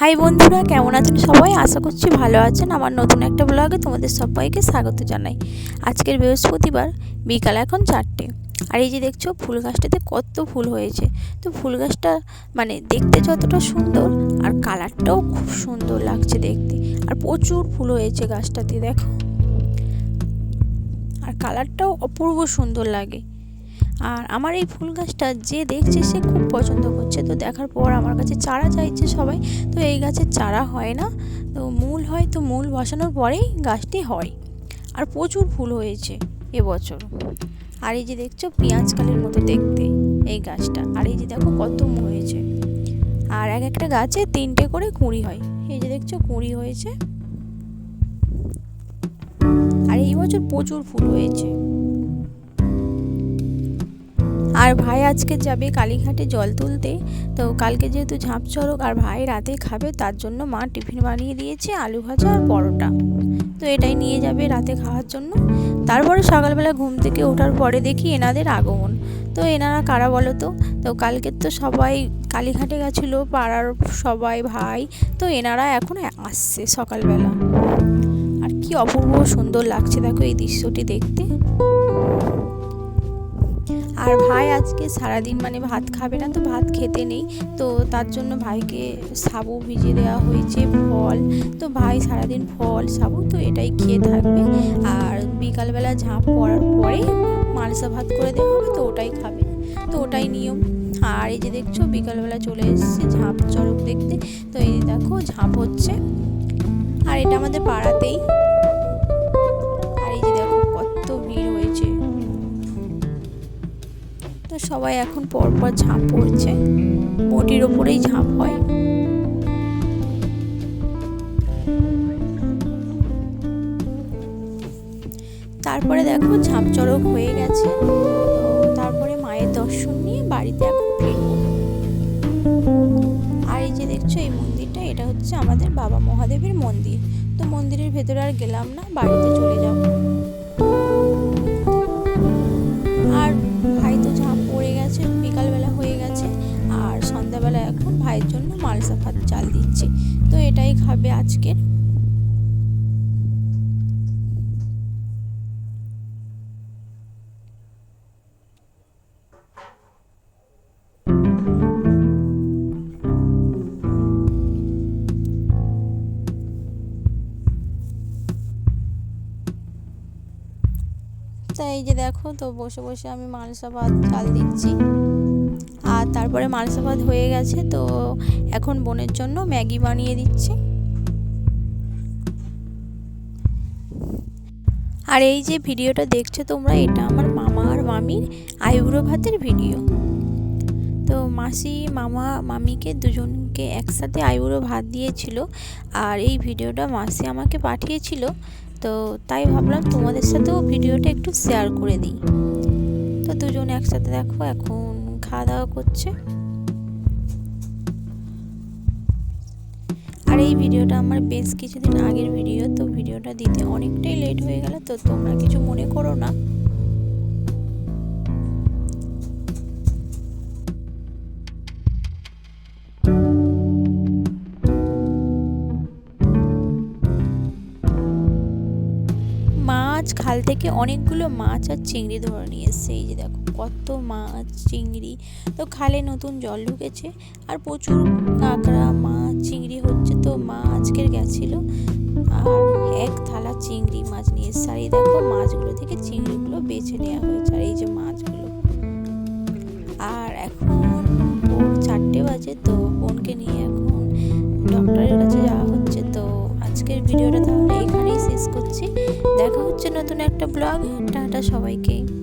High বন্ধুরা, কেমন আছেন সবাই? আশা করছি ভালো আছেন। আমার নতুন একটা ব্লগে তোমাদের সবাইকে স্বাগত জানাই। আজকের বৃহস্পতিবার, বিকাল এখন চারটে। আর এই যে দেখছ, ফুল গাছটাতে কত ফুল হয়েছে। তো ফুল গাছটা মানে দেখতে যতটা সুন্দর, আর কালারটাও খুব সুন্দর লাগছে দেখতে। আর প্রচুর ফুল হয়েছে গাছটাতে, দেখো। আর কালারটাও অপূর্ব সুন্দর লাগে। আর আমার এই ফুল গাছটা যে দেখছে সে খুব পছন্দ করছে। তো দেখার পর আমার কাছে চারা চাইছে সবাই। তো এই গাছের চারা হয় না। তো মূল হয়, তো মূল বসানোর পরেই গাছটি হয়। আর প্রচুর ফুল হয়েছে এবছর। আর এই যে দেখছ, পেঁয়াজ কালের মতো দেখতে এই গাছটা। আর এই যে দেখো কত হয়েছে। আর এক একটা গাছে তিনটে করে কুঁড়ি হয়। এই যে দেখছ, কুঁড়ি হয়েছে। আর এই বছর প্রচুর ফুল হয়েছে। আর ভাই আজকে যাবে কালীঘাটে জল তুলতে। তো কালকে যেহেতু ঝাঁপ চড়ক আর ভাই রাতে খাবে, তার জন্য মা টিফিন বানিয়ে দিয়েছে আলু ভাজা আর পরোটা। তো এটাই নিয়ে যাবে রাতে খাওয়ার জন্য। তারপরে সকালবেলা ঘুম থেকে ওঠার পরে দেখি এনাদের আগমন। তো এনারা কারা বলো তো? তো কালকে তো সবাই কালীঘাটে গেছিল, পাড়ার সবাই, ভাই। তো এনারা এখন আসছে সকালবেলা। আর কি অপূর্ব সুন্দর লাগছে দেখো এই দৃশ্যটি দেখতে। আর ভাই আজকে সারাদিন মানে ভাত খাবে না, তো ভাত খেতে নেই। তো তার জন্য ভাইকে সাবু ভিজিয়ে দেওয়া হয়েছে, ফল। তো ভাই সারাদিন ফল, সাবু, তো এটাই খেয়ে থাকবে। আর বিকালবেলা ঝাঁপ পড়ার পরে মালসা ভাত করে দেওয়া হবে, তো ওটাই খাবে। তো ওটাই নিয়ম। আর এই যে দেখছ, বিকালবেলা চলে এসেছে ঝাঁপ চড়ক দেখতে। তো এই দেখো, ঝাঁপ হচ্ছে। আর এটা আমাদের পাড়াতেই। সবাই এখন পরপর ঝাঁপ পড়ছে। বটির ওপরেই ঝাঁপ হয়। তারপরে দেখো ঝাঁপ চড়ক হয়ে গেছে। তারপরে মায়ের দর্শন নিয়ে বাড়িতে এখন ফিরবো। আর এই যে দেখছ, এই মন্দিরটা, এটা হচ্ছে আমাদের বাবা মহাদেবের মন্দির। তো মন্দিরের ভেতরে আর গেলাম না, বাড়িতে চলে যাব। ভাইয়ের জন্য মালসা ভাত চাল দিচ্ছি। তো এটাই খাবে আজকের। তাই এই যে দেখো, তো বসে বসে আমি মালসা ভাত চাল দিচ্ছি। আর তারপরে মালসা ভাত হয়ে গেছে, তো এখন বোনের জন্য ম্যাগি বানিয়ে দিচ্ছি। আর এই যে ভিডিওটা দেখছ তোমরা, এটা আমার মামা আর মামির আইবুড়ো ভাতের ভিডিও। তো মাসি, মামা, মামিকে দুজনকে একসাথে আইবুড়ো ভাত দিয়েছিল, আর এই ভিডিওটা মাসি আমাকে পাঠিয়েছিল, তো তাই ভাবলাম তোমাদের সাথেও ভিডিওটা একটু শেয়ার করে দিই। তো দুজন একসাথে দেখো, এখন খাওয়া দাওয়া করছে। আর এই ভিডিওটা আমার বেশ কিছুদিন আগের ভিডিও, তো ভিডিওটা দিতে অনেকটাই লেট হয়ে গেল, তো তোমরা কিছু মনে করো না। মাছ খাল থেকে অনেকগুলো মাছ আর চিংড়ি ধরে নিয়ে এসছে। এই যে দেখো, কত মাছ, চিংড়ি। তো খালে নতুন জল ঢুকেছে আর প্রচুর কাঁকড়া, মাছ, চিংড়ি হচ্ছে। তো মা আজকের গেছিল আর এক থালা চিংড়ি মাছ নিয়ে এসছে। আর এই দেখো, মাছগুলো থেকে চিংড়িগুলো বেছে নেওয়া হয়েছে। আর এই যে মাছগুলো। আর এখন ভোর চারটে বাজে, তো বোনকে নিয়ে এখন ডক্টরের কাছে যাওয়া হচ্ছে। তো আজকের ভিডিওটা তাহলে শেষ করছি। দেখা হচ্ছে নতুন একটা ব্লগ। টাটা সবাইকে।